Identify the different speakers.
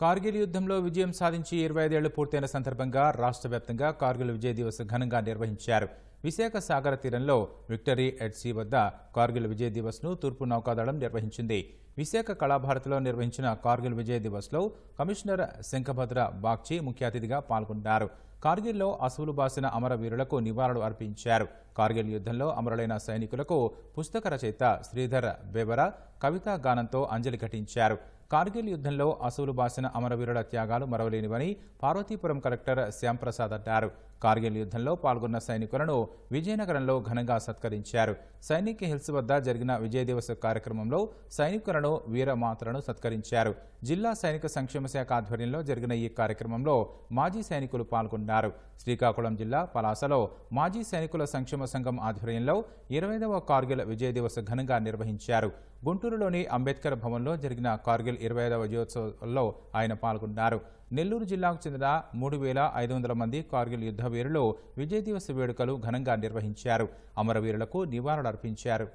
Speaker 1: కార్గిల్ యుద్ధంలో విజయం సాధించి ఇరవై ఐదేళ్ళు పూర్తయిన సందర్భంగా రాష్ట్ర వ్యాప్తంగా కార్గిల్ విజయ్ దివస్ ఘనంగా నిర్వహించారు. విశాఖ సాగర తీరంలో విక్టరీ ఎట్ సీ వద్ద కార్గిల్ విజయ్ దివస్ను తూర్పు నౌకాదళం నిర్వహించింది. విశాఖ కళాభారతిలో నిర్వహించిన కార్గిల్ విజయ్ దివస్లో కమిషనర్ శంఖభద్ర బాగ్చి ముఖ్య అతిథిగా పాల్గొన్నారు. కార్గిల్లో అసువులు బాసిన అమరవీరులకు నివాళులు అర్పించారు. కార్గిల్ యుద్ధంలో అమరులైన సైనికులకు పుస్తక రచయిత శ్రీధర్ బెవర కవితా గానంతో అంజలి ఘటించారు. కార్గిల్ యుద్ధంలో అసువులు బాసిన అమరవీరుల త్యాగాలు మరవలేనివని పార్వతీపురం కలెక్టర్ శ్యాంప్రసాద్ అన్నారు. కార్గిల్ యుద్ధంలో పాల్గొన్న సైనికులను విజయనగరంలో ఘనంగా సత్కరించారు. సైనిక హిల్స్ వద్ద జరిగిన విజయ దివస్ కార్యక్రమంలో సైనికులను వీరమాతలను సత్కరించారు. జిల్లా సైనిక సంక్షేమ శాఖ ఆధ్వర్యంలో జరిగిన ఈ కార్యక్రమంలో మాజీ సైనికులు పాల్గొన్నారు. శ్రీకాకుళం జిల్లా పలాసలో మాజీ సైనికుల సంక్షేమ సంఘం ఆధ్వర్యంలో ఇరవైదవ కార్గిల్ విజయ దివస్ ఘనంగా నిర్వహించారు. గుంటూరులోని అంబేద్కర్ భవన్లో జరిగిన కార్గిల్ ఇరవై ఐదవ విజయోత్సవంలో ఆయన పాల్గొన్నారు. నెల్లూరు జిల్లాకు చెందిన మూడు వేల ఐదు వందల మంది కార్గిల్ యుద్ధ వీరులు విజయ్ దివస్ వేడుకలు ఘనంగా నిర్వహించారు. అమరవీరులకు నివాళులర్పించారు.